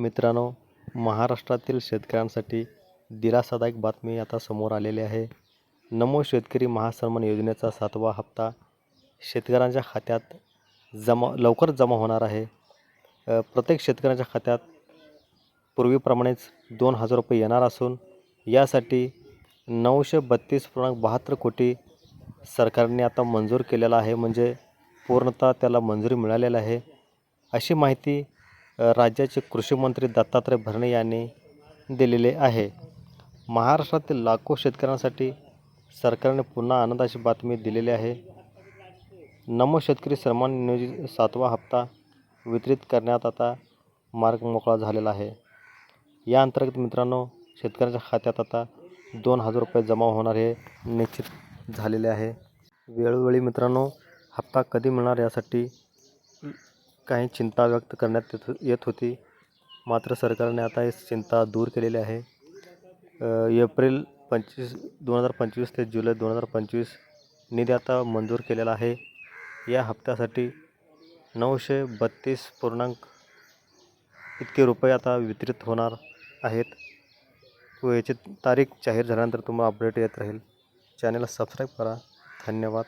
मित्रांनो महाराष्ट्रातील शेतकऱ्यांसाठी दिलासादायक बातमी आता समोर आलेली आहे. नमो शेतकरी महासन्मान योजनेचा सातवा हप्ता शेतकऱ्यांच्या खात्यात जमा लवकर जमा होणार आहे. प्रत्येक शेतकऱ्यांच्या खात्यात पूर्वीप्रमाणेच दोन हजार रुपये येणार असून यासाठी नऊशे बत्तीस पूर्णांक बहात्तर कोटी सरकारने आता मंजूर केलेला आहे. म्हणजे पूर्णतः त्याला मंजुरी मिळालेली आहे. अशी माहिती राज्याचे कृषीमंत्री दत्तात्रय भरणे यांनी दिलेले आहे. महाराष्ट्रातील लाखो शेतकऱ्यांसाठी सरकारने पुन्हा आनंदाची बातमी दिलेली आहे. नमो शेतकरी सन्मान नियोजित सातवा हप्ता वितरित करण्यात आता मार्ग मोकळा झालेला आहे. या अंतर्गत मित्रांनो शेतकऱ्यांच्या खात्यात आता दोन हजार रुपये जमा होणार हे निश्चित झालेले आहे. वेळोवेळी मित्रांनो हप्ता कधी मिळणार यासाठी काही चिंता व्यक्त करण्यात येत हो-, येत होती. मात्र सरकारने आता ही चिंता दूर केलेली आहे. एप्रिल पंचवीस दोन हजार पंचवीस ते जुलै दोन हजार पंचवीस निधी आता मंजूर केलेला आहे. या हप्त्यासाठी नऊशे बत्तीस पूर्णांक इतके रुपये आता वितरित होणार आहेत. व याची तारीख जाहीर झाल्यानंतर तुम्हाला अपडेट येत राहील. चॅनलला सबस्क्राईब करा. धन्यवाद.